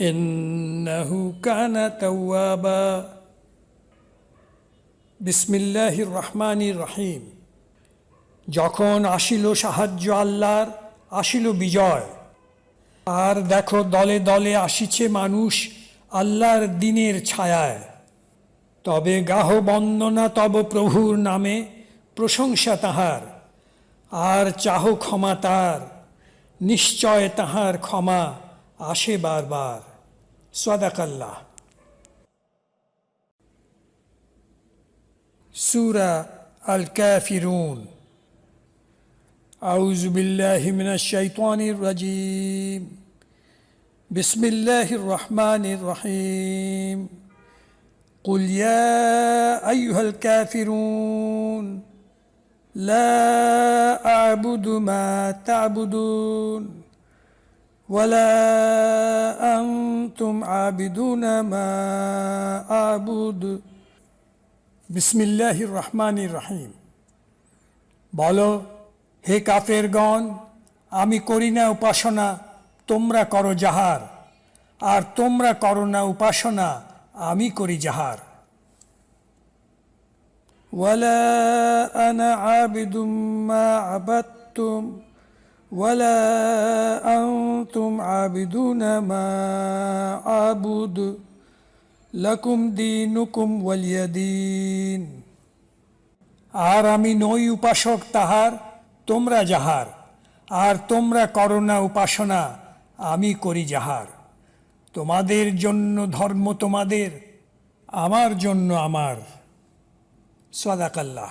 إنه كان توابا বিসমিল্লাহির রহমানির রহিম যখন আসিল সাহায্য আল্লাহর আসিল বিজয় আর দেখো দলে দলে আসিছে মানুষ আল্লাহর দিনের ছায়ায় তবে গাহ বন্দনা তব প্রভুর নামে প্রশংসা তাহার আর চাহ ক্ষমা তার নিশ্চয় তাহার ক্ষমা আসে বারবার صدق الله. سورة الكافرون. أعوذ بالله من الشيطان الرجيم. بسم الله الرحمن الرحيم. قل يا أيها الكافرون لا أعبد ما تعبدون. ولا أنتم عابدون ما أعبد বিসমিল্লাহির রহমানির রহিম বলো হে কাফেরগণ আমি করি না উপাসনা তোমরা করো যাহার আর তোমরা করো না উপাসনা আমি করি যাহার ولا أنا عابد ما عبدتم ولا أنتم عابدون ما أعبد লাকুম দিনুকুম ওয়ালিয়াদিন আর আমি নই উপাসক তাহার তোমরা যাহার আর তোমরা করো না উপাসনা আমি করি যাহার তোমাদের জন্য ধর্ম তোমাদের আমার জন্য আমার সদাকাল্লাহ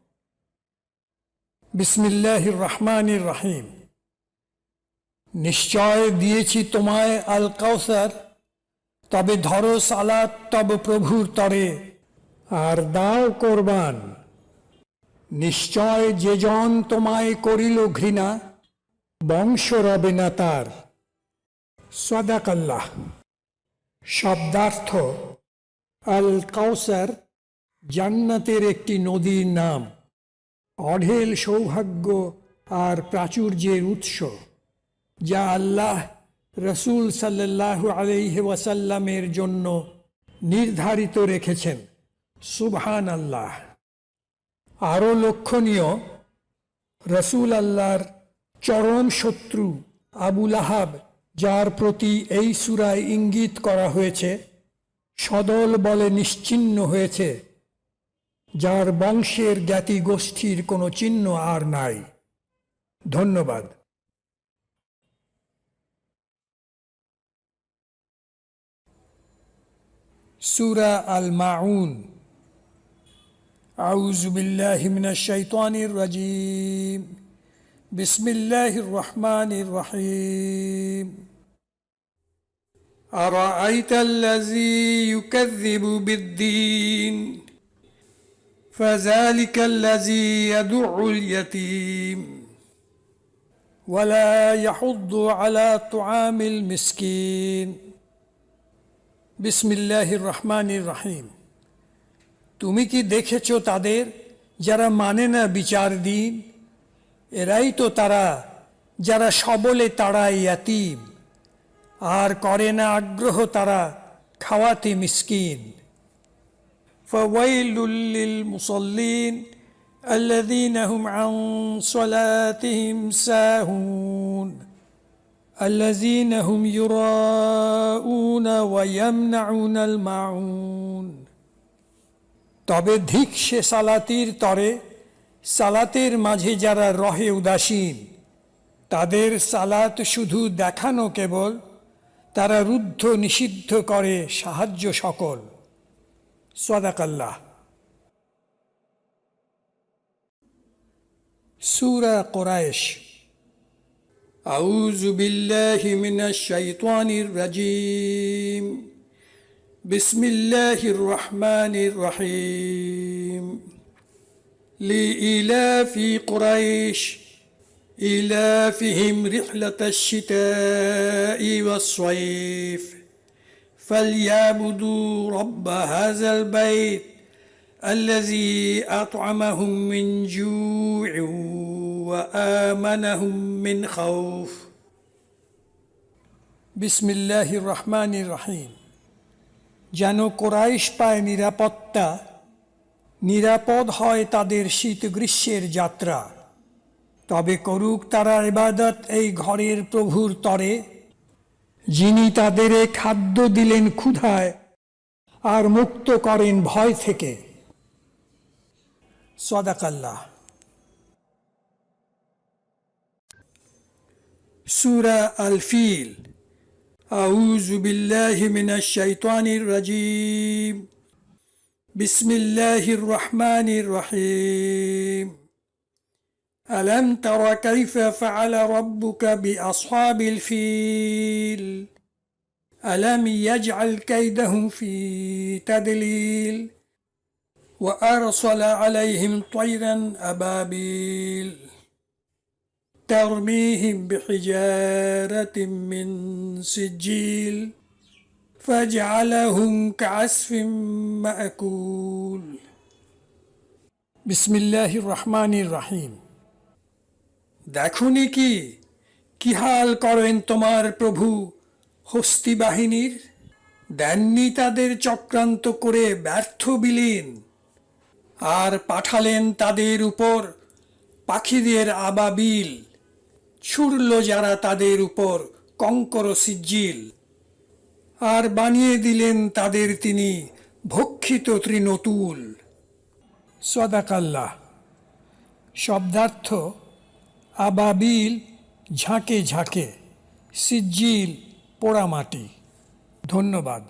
বিসমিল্লাহ রহমান রাহিম। নিশ্চয় দিয়েছি তোমায় আল কাউসার তবে ধরো সালাত তব প্রভুর তরে, আর দাও কোরবান। নিশ্চয় যে জন তোমায় করিল ঘৃণা, বংশ রবে না তার। সদাকাল্লাহ। শব্দার্থ আল কাউসার জান্নাতের একটি নদীর নাম। অঢেল সৌভাগ্য আর প্রাচুর্যের উৎস, যা আল্লাহ রসুল সাল্লাহ আলহ ওয়াসাল্লামের জন্য নির্ধারিত রেখেছেন। সুবহান আল্লাহ আরও লক্ষণীয়, রসুল আল্লাহর চরম শত্রু আবুল আহাব যার প্রতি এই সুরায় ইঙ্গিত করা হয়েছে, সদল বলে নিশ্চিহ্ন হয়েছে। যার বংশের জ্ঞাতি গোষ্ঠীর কোনো চিহ্ন আর নাই ধন্যবাদ سورة الماعون أعوذ بالله من الشيطان الرجيم بسم الله الرحمن الرحيم أرأيت الذي يكذب بالدين فذلك الذي يدع اليتيم ولا يحض على طعام المسكين বিসমিল্লাহির রহমানির রহিম তুমি কি দেখেছ তাদের যারা মানে না বিচার দিন এরাই তো তারা যারা সবলে তাড়ায় ইয়াতিম আর করে না আগ্রহ তারা খাওয়াতে মিসকিন ফওয়াইলুল মুসল্লিন الذين هم عن صلاتهم ساهون الذين هم يراءون ويمنعون الماعون তবে ধিক সে সালাতির তরে সালাতের মাঝে যারা রহে উদাসীন তাদের সালাত শুধু দেখানো কেবল তারা রুদ্ধ নিষিদ্ধ করে সাহায্য সকল صدق الله. سورة قريش. أعوذ بالله من الشيطان الرجيم. بسم الله الرحمن الرحيم. لإلاف قريش إلافهم رحلة الشتاء والصيف. فليعبدوا رب هذا البيت الذي أطعمهم من جوع وآمنهم من خوف بسم الله الرحمن الرحيم যেন কোরাইশ পায় নিরাপত্তা নিরাপদ হয় তাদের শীত গ্রীষ্মের যাত্রা তবে করুক তারা ইবাদত এই ঘরের প্রভুর তরে যিনি তাদের এ খাদ্য দিলেন ক্ষুধায় আর মুক্ত করেন ভয় থেকে সদাকাল্লাহ সুরা আল ফিল أعوذ بالله من الشيطان الرجيم بسم الله الرحمن الرحيم ألم تر كيف فعل ربك بأصحاب الفيل؟ ألم يجعل كيدهم في تدليل؟ وأرسل عليهم طيرا أبابيل. ترميهم بحجارة من سجيل فجعلهم كعسف مأكول. بسم الله الرحمن الرحيم. দেখনি কি? কি হাল করেন তোমার প্রভু হস্তি বাহিনীর? দেননি তাদের চক্রান্ত করে ব্যর্থ বিলীন। আর পাঠালেন তাদের উপর পাখিদের আবাবিল ছুড়ল যারা তাদের উপর কঙ্কর সিজ্জিল। আর বানিয়ে দিলেন তাদের তিনি ভক্ষিত তৃণতুল। সদাকাল্লাহ। শব্দার্থ আবাবিল ঝাঁকে ঝাঁকে সিজ্জিল পোড়ামাটি। ধন্যবাদ।